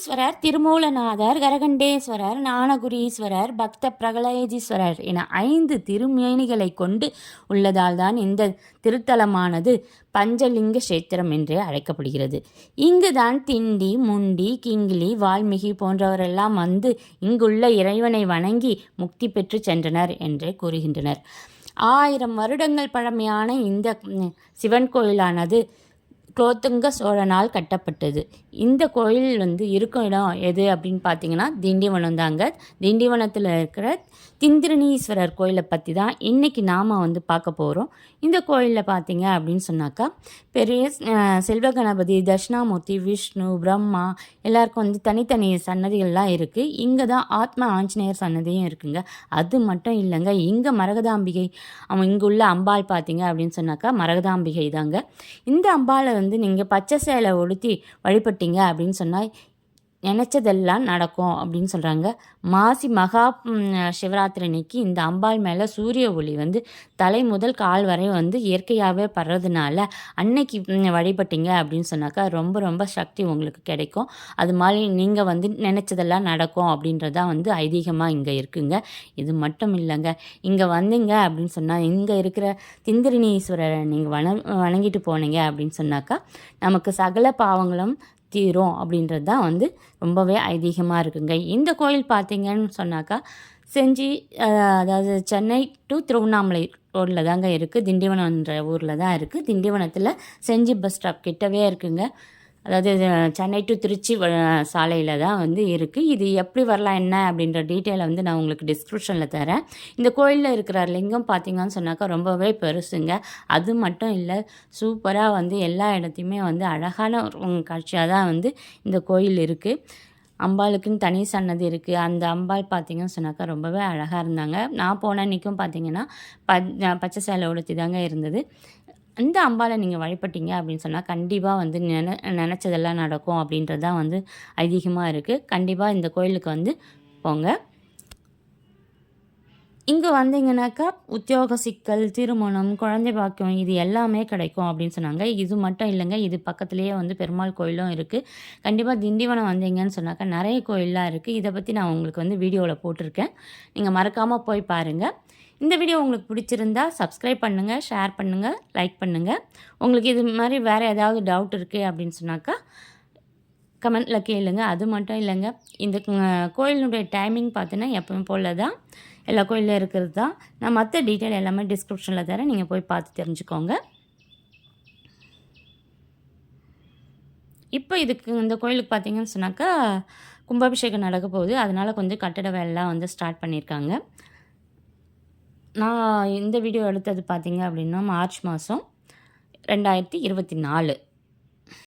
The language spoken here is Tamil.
ஈஸ்வரர் திருமூலநாதர் கரகண்டேஸ்வரர் ஞானகுரீஸ்வரர் பக்த பிரகலயஜீஸ்வரர் என ஐந்து திருமேனிகளை கொண்டு உள்ளதால் தான் இந்த திருத்தலமானது பஞ்சலிங்க கஷேத்திரம் என்றே அழைக்கப்படுகிறது. இங்குதான் திண்டி முண்டி கிங்கிலி வால்மீகி போன்றவரெல்லாம் வந்து இங்குள்ள இறைவனை வணங்கி முக்தி பெற்று சென்றனர் என்றே கூறுகின்றனர். ஆயிரம் வருடங்கள் பழமையான இந்த சிவன் கோயிலானது குலோத்துங்க சோழனால் கட்டப்பட்டது. இந்த கோயில் வந்து இருக்கும் இடம் எது அப்படின்னு பார்த்தீங்கன்னா திண்டிவனம் தாங்க. திண்டிவனத்தில் இருக்கிற திந்திரணீஸ்வரர் கோயிலை பற்றி தான் இன்றைக்கி நாம் வந்து பார்க்க போகிறோம் இந்த கோயிலில் பார்த்தீங்க அப்படின்னு சொன்னாக்கா பெரிய செல்வ கணபதி தட்சிணாமூர்த்தி விஷ்ணு பிரம்மா எல்லாருக்கும் வந்து தனித்தனி சன்னதிகள்லாம் இருக்குது இங்கே தான் ஆத்ம ஆஞ்சநேயர் சன்னதியும் இருக்குங்க. அது மட்டும் இல்லைங்க இங்கே மரகதாம்பிகை அவன் இங்கே உள்ள அம்பாள் பார்த்தீங்க அப்படின்னு சொன்னாக்கா மரகதாம்பிகை தாங்க. இந்த அம்பாளை வந்து நீங்கள் பச்சை சேலை உடுத்தி வழிபட்டீங்க அப்படின்னு சொன்னால் நினச்சதெல்லாம் நடக்கும் அப்படின்னு சொல்கிறாங்க மாசி மகா சிவராத்திரி அன்னைக்கு இந்த அம்பாள் மேலே சூரிய ஒளி வந்து தலை முதல் கால் வரை வந்து இயற்கையாகவே படுறதுனால அன்னைக்கு வழிபட்டீங்க அப்படின்னு சொன்னாக்கா ரொம்ப ரொம்ப சக்தி உங்களுக்கு கிடைக்கும். அது மாதிரி நீங்கள் வந்து நினச்சதெல்லாம் நடக்கும் அப்படின்றதான் வந்து ஐதீகமாக இங்கே இருக்குங்க. இது மட்டும் இல்லைங்க. இங்கே வந்தீங்க அப்படின்னு சொன்னால் இங்கே இருக்கிற திந்திரினீஸ்வரரை நீங்கள் வண வணங்கிட்டு போனீங்க அப்படின்னு சொன்னாக்கா நமக்கு சகல பாவங்களும் தீரும் அப்படின்றது தான் வந்து ரொம்பவே ஐதீகமாக இருக்குங்க. இந்த கோயில் பார்த்தீங்கன்னு சொன்னாக்கா செஞ்சி அதாவது சென்னை டு திருவண்ணாமலை ரோட்டில் தாங்க இருக்குது திண்டிவனம்ன்ற ஊரில் தான் இருக்குது திண்டிவனத்தில் செஞ்சி பஸ் ஸ்டாப் கிட்டவே இருக்குங்க. அதாவது சென்னை டு திருச்சி சாலையில் தான் வந்து இருக்குது இது எப்படி வரலாம் என்ன அப்படின்ற டீட்டெயிலை வந்து நான் உங்களுக்கு டிஸ்கிரிப்ஷனில் தரேன். இந்த கோயிலில் இருக்கிற லிங்கம் பார்த்தீங்கன்னு சொன்னாக்கா ரொம்பவே பெருசுங்க. அது மட்டும் இல்லை சூப்பராக வந்து எல்லா இடத்தையுமே வந்து அழகான காட்சியாக தான் வந்து இந்த கோயில் இருக்குது அம்பாளுக்குன்னு தனி சன்னதி இருக்குது அந்த அம்பாள் பார்த்தீங்கன்னு சொன்னாக்கா ரொம்பவே அழகாக இருந்தாங்க. நான் போன அன்றைக்கும் பார்த்திங்கன்னா ப பச்சை சேலை உடுத்தி தாங்க இருந்தது. இந்த அம்பாளை நீங்கள் வழிபட்டீங்க அப்படின்னு சொன்னால் கண்டிப்பாக வந்து நின நினச்சதெல்லாம் நடக்கும் அப்படின்றது தான் வந்து ஐதீகமாக இருக்குது கண்டிப்பாக இந்த கோயிலுக்கு வந்து போங்க. இங்கே வந்தீங்கன்னாக்கா உத்தியோக சிக்கல் திருமணம் குழந்தை பாக்கியம் இது எல்லாமே கிடைக்கும் அப்படின்னு சொன்னாங்க. இது மட்டும் இல்லைங்க இது பக்கத்துலேயே வந்து பெருமாள் கோயிலும் இருக்குது கண்டிப்பாக திண்டிவனம் வந்தீங்கன்னு சொன்னாக்கா நிறைய கோயிலெலாம் இருக்குது இதை பற்றி நான் உங்களுக்கு வந்து வீடியோவில் போட்டிருக்கேன். நீங்கள் மறக்காமல் போய் பாருங்கள் இந்த வீடியோ உங்களுக்கு பிடிச்சிருந்தா சப்ஸ்கிரைப் பண்ணுங்கள் ஷேர் பண்ணுங்கள் லைக் பண்ணுங்கள் உங்களுக்கு இது மாதிரி வேறு ஏதாவது டவுட் இருக்குது அப்படின்னு சொன்னாக்கா கமெண்ட்டில் கேளுங்க. அது மட்டும் இல்லைங்க. இந்த கோயிலினுடைய டைமிங் பார்த்தீங்கன்னா எப்பவும் போல் தான் எல்லா கோயிலும் இருக்கிறது தான் நான் மற்ற டீட்டெயில் எல்லாமே டிஸ்கிரிப்ஷனில் தரேன். நீங்கள் போய் பார்த்து தெரிஞ்சுக்கோங்க. இப்போ இதுக்கு இந்த கோயிலுக்கு பார்த்தீங்கன்னு சொன்னாக்கா கும்பாபிஷேகம் நடக்க போகுது. அதனால் கொஞ்சம் கட்டட வேலைலாம் வந்து ஸ்டார்ட் பண்ணியிருக்காங்க. நான் இந்த வீடியோ எடுத்தது பார்த்தீங்க அப்படின்னா மார்ச் மாதம் ரெண்டாயிரத்தி இருபத்தி நாலு.